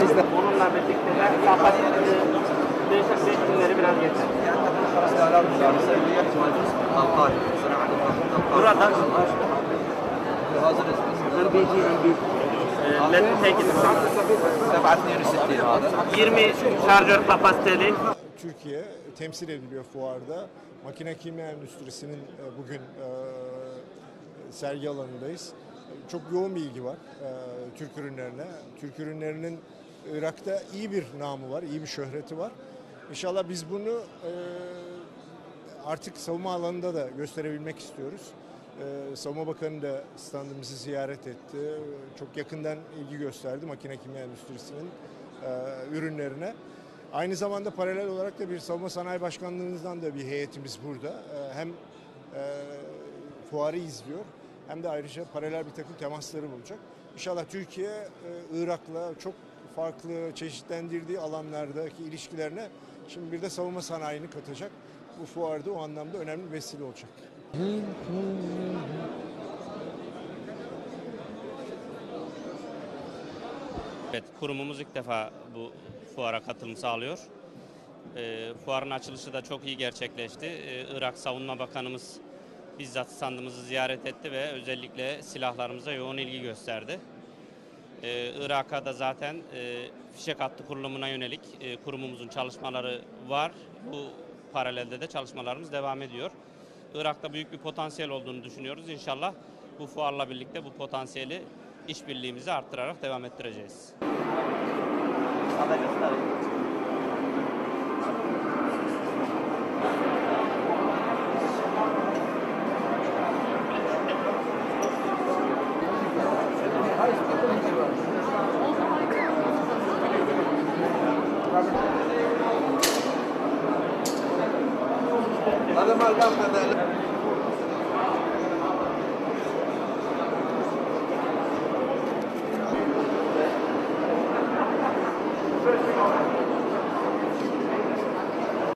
destek Bununla birlikte de kapat değişik zeytinleri biraz geçer. Burada LED take it. 20 şarjör kapasiteli Türkiye temsil ediliyor fuarda. Makine kimya endüstrisinin e, bugün e, sergi alanındayız. Çok yoğun bir ilgi var e, Türk ürünlerine. Türk ürünlerinin Irak'ta iyi bir namı var, iyi bir şöhreti var. İnşallah biz bunu e, artık savunma alanında da gösterebilmek istiyoruz. E, Savunma Bakanı da standımızı ziyaret etti. Çok yakından ilgi gösterdi makine kimya endüstrisinin e, ürünlerine. Aynı zamanda paralel olarak da bir savunma sanayi başkanlığımızdan da bir heyetimiz burada. Ee, Hem e, fuarı izliyor hem de ayrıca paralel bir takım temasları olacak. İnşallah Türkiye e, Irak'la çok farklı çeşitlendirdiği alanlardaki ilişkilerine şimdi bir de savunma sanayini katacak. Bu fuarda o anlamda önemli bir vesile olacak. Evet, kurumumuz ilk defa bu fuara katılım sağlıyor. Ee, fuarın açılışı da çok iyi gerçekleşti. Ee, Irak Savunma Bakanımız bizzat standımızı ziyaret etti ve özellikle silahlarımıza yoğun ilgi gösterdi. Ee, Irak'a da zaten e, fişek hattı kurulumuna yönelik e, kurumumuzun çalışmaları var. Bu paralelde de çalışmalarımız devam ediyor. Irak'ta büyük bir potansiyel olduğunu düşünüyoruz. İnşallah bu fuarla birlikte bu potansiyeli işbirliğimizi arttırarak devam ettireceğiz. هذا ما القام هذا